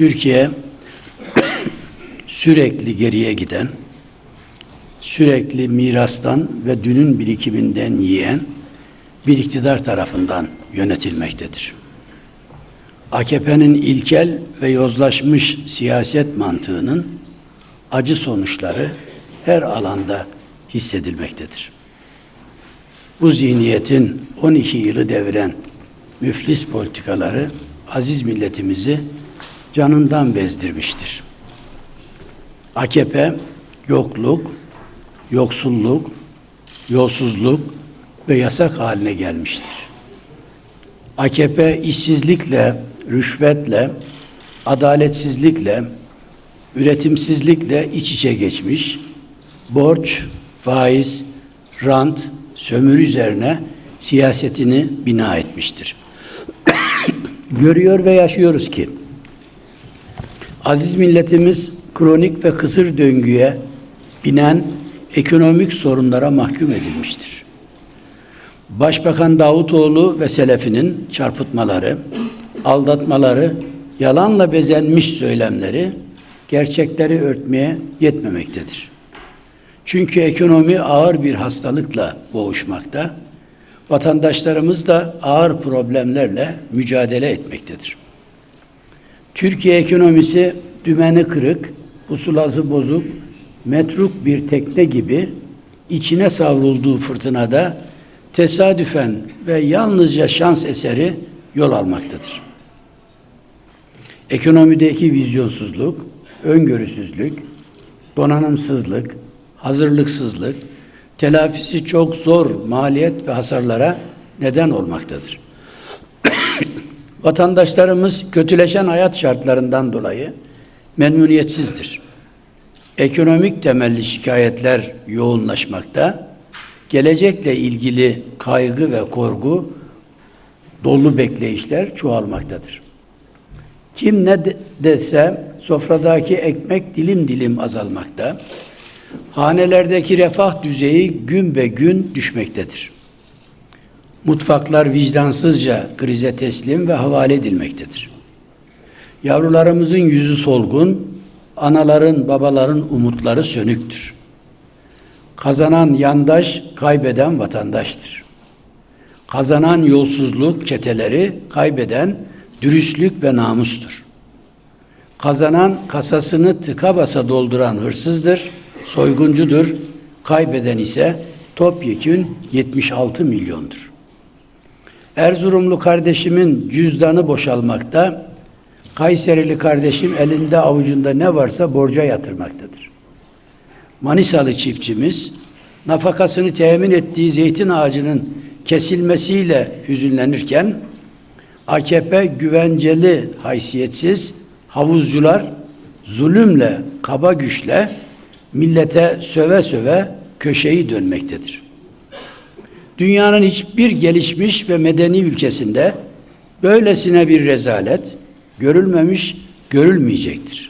Türkiye sürekli geriye giden, sürekli mirastan ve dünün birikiminden yiyen bir iktidar tarafından yönetilmektedir. AKP'nin ilkel ve yozlaşmış siyaset mantığının acı sonuçları her alanda hissedilmektedir. Bu zihniyetin 12 yılı deviren müflis politikaları aziz milletimizi canından bezdirmiştir. AKP yokluk, yoksulluk, yolsuzluk ve yasak haline gelmiştir. AKP işsizlikle, rüşvetle, adaletsizlikle, üretimsizlikle iç içe geçmiş, borç, faiz, rant, sömürü üzerine siyasetini bina etmiştir. Görüyor ve yaşıyoruz ki aziz milletimiz kronik ve kısır döngüye binen ekonomik sorunlara mahkum edilmiştir. Başbakan Davutoğlu ve Selefi'nin çarpıtmaları, aldatmaları, yalanla bezenmiş söylemleri gerçekleri örtmeye yetmemektedir. Çünkü ekonomi ağır bir hastalıkla boğuşmakta, vatandaşlarımız da ağır problemlerle mücadele etmektedir. Türkiye ekonomisi dümeni kırık, pusulası bozuk, metruk bir tekne gibi içine savrulduğu fırtınada tesadüfen ve yalnızca şans eseri yol almaktadır. Ekonomideki vizyonsuzluk, öngörüsüzlük, donanımsızlık, hazırlıksızlık, telafisi çok zor maliyet ve hasarlara neden olmaktadır. Vatandaşlarımız kötüleşen hayat şartlarından dolayı memnuniyetsizdir. Ekonomik temelli şikayetler yoğunlaşmakta, gelecekle ilgili kaygı ve korku dolu bekleyişler çoğalmaktadır. Kim ne dese sofradaki ekmek dilim dilim azalmakta, hanelerdeki refah düzeyi gün be gün düşmektedir. Mutfaklar vicdansızca krize teslim ve havale edilmektedir. Yavrularımızın yüzü solgun, anaların, babaların umutları sönüktür. Kazanan yandaş, kaybeden vatandaştır. Kazanan yolsuzluk çeteleri, kaybeden dürüstlük ve namustur. Kazanan kasasını tıka basa dolduran hırsızdır, soyguncudur. Kaybeden ise topyekün 76 milyondur. Erzurumlu kardeşimin cüzdanı boşalmakta, Kayserili kardeşim elinde avucunda ne varsa borca yatırmaktadır. Manisalı çiftçimiz nafakasını temin ettiği zeytin ağacının kesilmesiyle hüzünlenirken AKP güvenceli haysiyetsiz havuzcular zulümle, kaba güçle millete söve söve köşeyi dönmektedir. Dünyanın hiçbir gelişmiş ve medeni ülkesinde böylesine bir rezalet görülmemiş, görülmeyecektir.